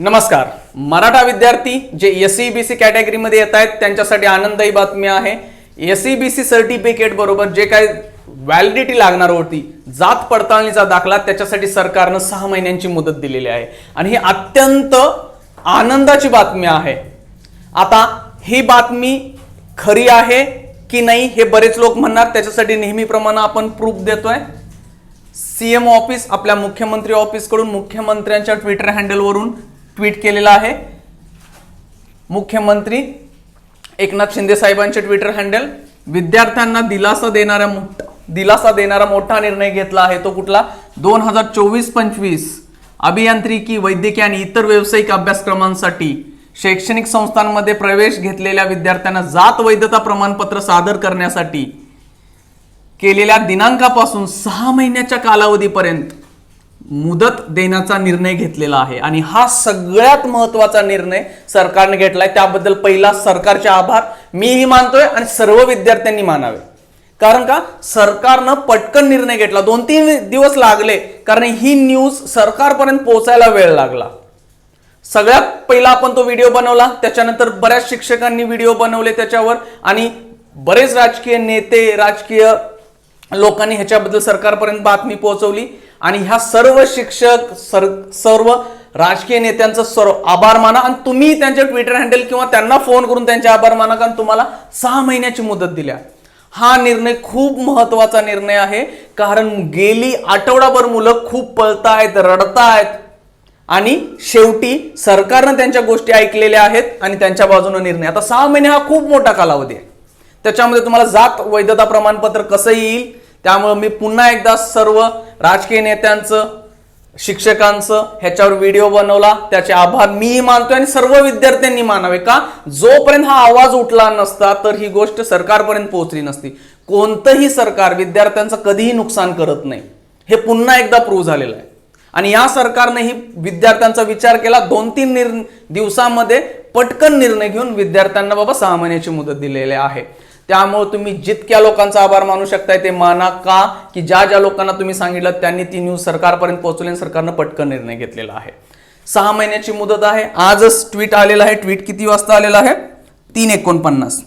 नमस्कार. मराठा विद्यार्थी जे एस सी बी सी कॅटेगरीमध्ये येत आहेत त्यांच्यासाठी आनंददायी बातमी आहे. S C B C certificate बरोबर जे काही व्हॅलिडिटी लागणार होती जात पडताळणीचा दाखला त्याच्यासाठी सरकारनं सहा महिन्यांची मुदत दिलेली आहे. आणि ही अत्यंत आनंदाची बातमी आहे. आता ही बातमी खरी आहे की नाही हे बरेच लोक म्हणणार त्याच्यासाठी नेहमीप्रमाणे आपण प्रूफ देतोय. सीएम ऑफिस आपल्या मुख्यमंत्री ऑफिसकडून मुख्यमंत्र्यांच्या ट्विटर हँडलवरून ट्विट केलेलं आहे. मुख्यमंत्री एकनाथ शिंदे साहेबांचे ट्विटर हँडल विद्यार्थ्यांना दिलासा देणारा दिलासा देणारा मोठा निर्णय घेतला आहे. तो कुठला? दोन हजार चोवीस पंचवीस. अभियांत्रिकी वैद्यकीय आणि इतर व्यावसायिक अभ्यासक्रमांसाठी शैक्षणिक संस्थांमध्ये प्रवेश घेतलेल्या विद्यार्थ्यांना जात वैधता प्रमाणपत्र सादर करण्यासाठी केलेल्या दिनांकापासून सहा महिन्याच्या कालावधीपर्यंत मुदत देण्याचा निर्णय घेतलेला आहे. आणि हा सगळ्यात महत्त्वाचा निर्णय सरकारने घेतलाय. त्याबद्दल पहिला सरकारचे आभार मीही मानतोय आणि सर्व विद्यार्थ्यांनी मानावे. कारण का? सरकारनं पटकन निर्णय घेतला. दोन तीन दिवस लागले कारण ही न्यूज सरकारपर्यंत पोहोचायला वेळ लागला. सगळ्यात पहिला आपण तो व्हिडिओ बनवला. त्याच्यानंतर बऱ्याच शिक्षकांनी व्हिडिओ बनवले त्याच्यावर. आणि बरेच राजकीय नेते राजकीय लोकांनी ह्याच्याबद्दल सरकारपर्यंत बातमी पोहोचवली. आणि ह्या सर्व शिक्षक सर सर्व राजकीय नेत्यांचं सर्व आभार माना आणि तुम्ही त्यांचे ट्विटर हँडल किंवा त्यांना फोन करून त्यांचे आभार माना कारण तुम्हाला सहा महिन्याची मुदत दिल्या. हा निर्णय खूप महत्त्वाचा निर्णय आहे कारण गेली आठवडाभर मुलं खूप पळतायत रडतायत. आणि शेवटी सरकारनं त्यांच्या गोष्टी ऐकलेल्या आहेत आणि त्यांच्या बाजूने निर्णय. आता सहा महिने हा खूप मोठा कालावधी आहे. त्याच्यामध्ये तुम्हाला जात वैधता प्रमाणपत्र कसं येईल त्यामुळे मी पुन्हा एकदा सर्व राजकीय नेत्यांचं शिक्षकांचं ह्याच्यावर व्हिडिओ बनवला. त्याचे आभार मीही मानतोय आणि सर्व विद्यार्थ्यांनी मानावे का? जोपर्यंत हा आवाज उठला नसता तर ही गोष्ट सरकारपर्यंत पोहोचली नसती. कोणतंही सरकार विद्यार्थ्यांचं कधीही नुकसान करत नाही. हे पुन्हा एकदा प्रूव्ह झालेलं आहे. आणि या सरकारनेही विद्यार्थ्यांचा विचार केला. दोन तीन निर् दिवसामध्ये पटकन निर्णय घेऊन विद्यार्थ्यांना बाबा सहा महिन्याची मुदत दिलेली आहे. त्यामुळे तुम्ही जितक्या लोकांचा आभार मानू शकताय ते माना का? की ज्या ज्या लोकांना तुम्ही सांगितलं त्यांनी ती न्यूज सरकारपर्यंत पोहोचवली आणि सरकारनं पटकन निर्णय घेतलेला आहे. सहा महिन्याची मुदत आहे. आजच ट्विट आलेलं आहे. ट्विट किती वाजता आलेलं आहे? तीन एकोणपन्नास.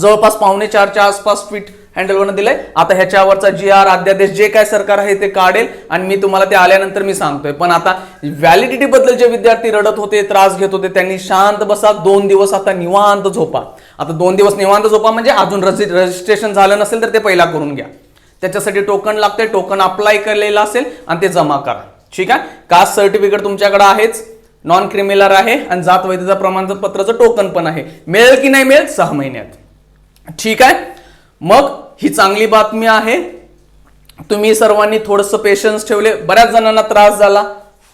जवळपास पावणे चारच्या आसपास ट्विट हँडलवरनं दिलंय. आता ह्याच्यावरचा जी आर अध्यादेश जे काय सरकार आहे ते काढेल आणि मी तुम्हाला ते आल्यानंतर मी सांगतोय. पण आता व्हॅलिडिटी बद्दल जे विद्यार्थी रडत होते त्रास घेत होते त्यांनी शांत बसा दोन दिवस आता निवांत झोपा. आता दोन दिवस निवांत झोपा म्हणजे अजून रजिस्ट्रेशन झालं नसेल तर ते पहिला करून घ्या. त्याच्यासाठी टोकन लागते टोकन अप्लाय केलेलं असेल आणि ते जमा करा. ठीक आहे? कास्ट सर्टिफिकेट तुमच्याकडे आहेच. नॉन क्रिमिलर आहे आणि जात वैधता प्रमाणपत्राचं टोकन पण आहे. मिळेल की नाही मिळेल? सहा महिन्यात. ठीक आहे? मग ही चांगली बातमी आहे. तुम्ही सर्वांनी थोडंसं पेशन्स ठेवले. बऱ्याच जणांना त्रास झाला.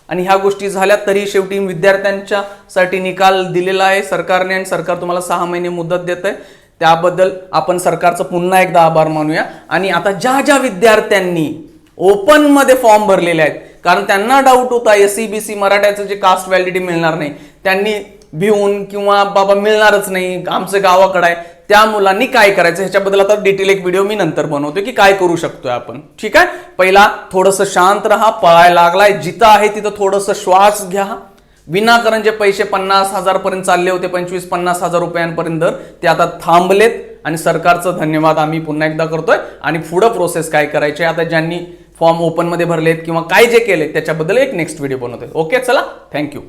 आणि ह्या गोष्टी झाल्या तरी शेवटी विद्यार्थ्यांच्या साठी निकाल दिलेला आहे. सरकारने आणि सरकार तुम्हाला सहा महिने मुदत देत आहे त्याबद्दल आपण सरकारचं पुन्हा एकदा आभार मानूया. आणि आता ज्या ज्या विद्यार्थ्यांनी ओपनमध्ये फॉर्म भरलेले आहेत कारण त्यांना डाऊट होता एस सी बी सी मराठ्याचं जे कास्ट व्हॅलिडिटी मिळणार नाही त्यांनी भिवून किंवा बाबा मिळणारच नाही आमचं गावाकडं आहे त्या मुलांनी काय करायचं ह्याच्याबद्दल आता डिटेल एक व्हिडिओ मी नंतर बनवतोय की काय करू शकतोय आपण. ठीक आहे? पहिला थोडंसं शांत राहा पळायला लागलाय. जिथं आहे तिथं थोडंसं श्वास घ्या. विनाकारण जे पैसे पन्नास हजार पर्यंत चालले होते पंचवीस पन्नास हजार रुपयांपर्यंत ते आता थांबलेत आणि सरकारचं धन्यवाद आम्ही पुन्हा एकदा करतोय. आणि पुढं प्रोसेस काय करायचे आता ज्यांनी फॉर्म ओपनमध्ये भरलेत किंवा काय जे केले त्याच्याबद्दल एक नेक्स्ट व्हिडिओ बनवतोय. ओके चला. Thank you